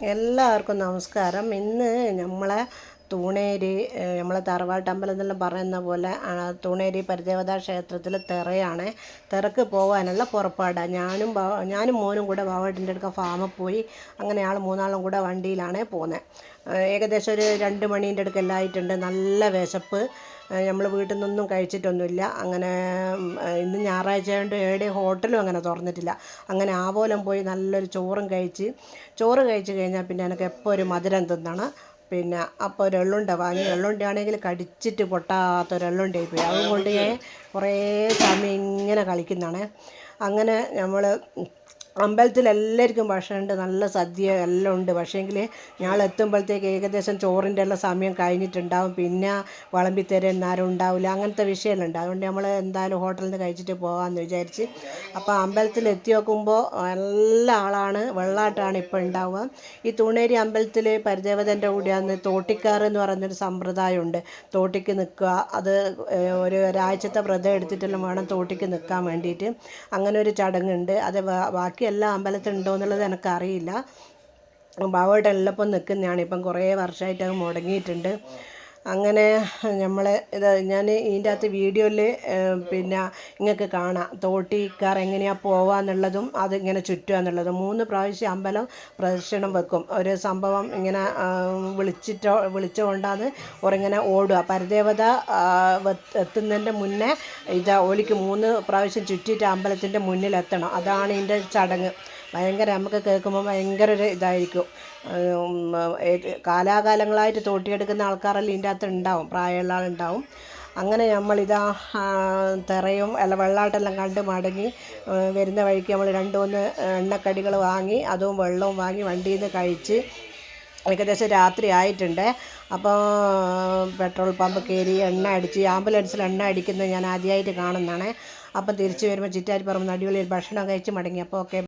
എല്ലാവർക്കും നമസ്കാരം. ഇന്ന് നമ്മളെ തൂണേരി നമ്മളെ എന്നെല്ലാം പറയുന്ന പോലെ തൂണേരി പരിദേവതാ ക്ഷേത്രത്തിൽ തിറയാണ്. തിറക്ക് പോകാനുള്ള പുറപ്പാടാണ് ഞാനും ഞാനും മോനും കൂടെ ബാവാട്ടിന്റെ അടുക്ക ഫാമിൽ പോയി. അങ്ങനെ ആൾ മൂന്നാളും കൂടെ വണ്ടിയിലാണ് പോകുന്നത് ഏകദേശം ഒരു രണ്ട് മണീന്റെ അടുക്കെല്ലാം ആയിട്ടുണ്ട്. നല്ല വിശപ്പ്. നമ്മൾ വീട്ടിൽ നിന്നൊന്നും കഴിച്ചിട്ടൊന്നുമില്ല. അങ്ങനെ ഇന്ന് ഞായറാഴ്ച കൊണ്ട് എവിടെയും ഹോട്ടലും അങ്ങനെ തുറന്നിട്ടില്ല. അങ്ങനെ ആവോലം പോയി നല്ലൊരു ചോറും കഴിച്ച് ചോറ് കഴിച്ച് കഴിഞ്ഞാൽ പിന്നെ എനിക്ക് എപ്പോൾ ഒരു മധുരം തിന്നണം. പിന്നെ അപ്പോൾ ഒരു എള്ളുണ്ട. വാങ്ങി എള്ളുണ്ട ആണെങ്കിൽ കടിച്ചിട്ട് പൊട്ടാത്ത ഒരു പോയി അതുകൊണ്ട് ഞാൻ കുറേ സമയം ഇങ്ങനെ കളിക്കുന്നതാണ്. അങ്ങനെ നമ്മൾ അമ്പലത്തിൽ എല്ലാവർക്കും ഭക്ഷണമുണ്ട് നല്ല സദ്യ എല്ലാം ഉണ്ട്. പക്ഷേങ്കിൽ ഞങ്ങൾ എത്തുമ്പോഴത്തേക്ക് ഏകദേശം ചോറിന്റെ എല്ലാം സമയം കഴിഞ്ഞിട്ടുണ്ടാവും. പിന്നെ വിളമ്പി തരാൻ ആരും ഉണ്ടാവില്ല. അങ്ങനത്തെ വിഷയമെല്ലാം ഉണ്ട് അതുകൊണ്ട് നമ്മൾ എന്തായാലും ഹോട്ടലിൽ നിന്ന് കഴിച്ചിട്ട് പോകാമെന്ന് വിചാരിച്ച് അപ്പോൾ അമ്പലത്തിൽ എത്തി നോക്കുമ്പോൾ എല്ലാ ആളാണ് വെള്ളാട്ടാണ് ഇപ്പോൾ ഉണ്ടാവുക. ഈ തുണേരി അമ്പലത്തിൽ പരിദേവതന്റെ കൂടെയാണ് തോട്ടിക്കാർ എന്ന് പറയുന്നൊരു സമ്പ്രദായമുണ്ട്. തോട്ടിക്ക് നിൽക്കുക. അത് ഒരു ഒരാഴ്ചത്തെ വ്രതം എടുത്തിട്ടെല്ലാം വേണം തോട്ടിക്ക് നിൽക്കാൻ വേണ്ടിയിട്ട്. അങ്ങനെ ഒരു ചടങ്ങുണ്ട്. അത് ബാ- ബാക്കി എല്ലാ അമ്പലത്തിൽ ഉണ്ടോ എന്നുള്ളത് എനിക്കറിയില്ല. ബാവോട്ട് എല്ലപ്പം നിൽക്കുന്നതാണ്. ഇപ്പം കുറേ വർഷമായിട്ട് അത് മുടങ്ങിയിട്ടുണ്ട്. അങ്ങനെ നമ്മൾ ഇത് ഞാൻ ഇതിന്റെ അകത്ത് വീഡിയോയിൽ പിന്നെ നിങ്ങൾക്ക് കാണാം. തോട്ടിക്കാർ എങ്ങനെയാണ് പോവാന്നുള്ളതും അതിങ്ങനെ ചുറ്റുക എന്നുള്ളതും. മൂന്ന് പ്രാവശ്യം അമ്പലം പ്രദക്ഷിണം വെക്കും. ഒരു സംഭവം ഇങ്ങനെ വിളിച്ചിട്ടോ വിളിച്ചുകൊണ്ടാണ് ഓരിങ്ങനെ ഓടുക പരദേവത എത്തുന്നതിന്റെ മുന്നേ ഇത് ഓലിക്ക് മൂന്ന് പ്രാവശ്യം ചുറ്റിയിട്ട് അമ്പലത്തിന്റെ മുന്നിലെത്തണം. അതാണ് ഇതിന്റെ ചടങ്ങ്. ഭയങ്കര നമുക്ക് കേൾക്കുമ്പോൾ ഭയങ്കര ഒരു ഇതായിരിക്കും കാലാകാലങ്ങളായിട്ട് തോട്ടിയെടുക്കുന്ന ആൾക്കാരെല്ലാം ഇതിന്റെ അകത്ത് ഉണ്ടാവും പ്രായമുള്ള ആളുണ്ടാവും. അങ്ങനെ നമ്മളിതാ തിറയും അല്ല വെള്ളാട്ടെല്ലാം കണ്ട് മടങ്ങി വരുന്ന വഴിക്ക് നമ്മൾ രണ്ട് മൂന്ന് എണ്ണക്കടികൾ വാങ്ങി അതും വെള്ളവും വാങ്ങി വണ്ടിയിൽ നിന്ന് കഴിച്ച് ഏകദേശം രാത്രി ആയിട്ടുണ്ട്. അപ്പോൾ പെട്രോൾ പമ്പ് കയറി എണ്ണ അടിച്ച് ആംബുലൻസിൽ എണ്ണ അടിക്കുന്നത് ഞാൻ ആദ്യമായിട്ട് കാണുന്നതാണ്. അപ്പം തിരിച്ച് വരുമ്പോൾ ചിറ്റാരിപ്പറമ്പ് അടിപൊളി ഭക്ഷണം കഴിച്ച് മടങ്ങി. അപ്പോൾ ഓക്കെ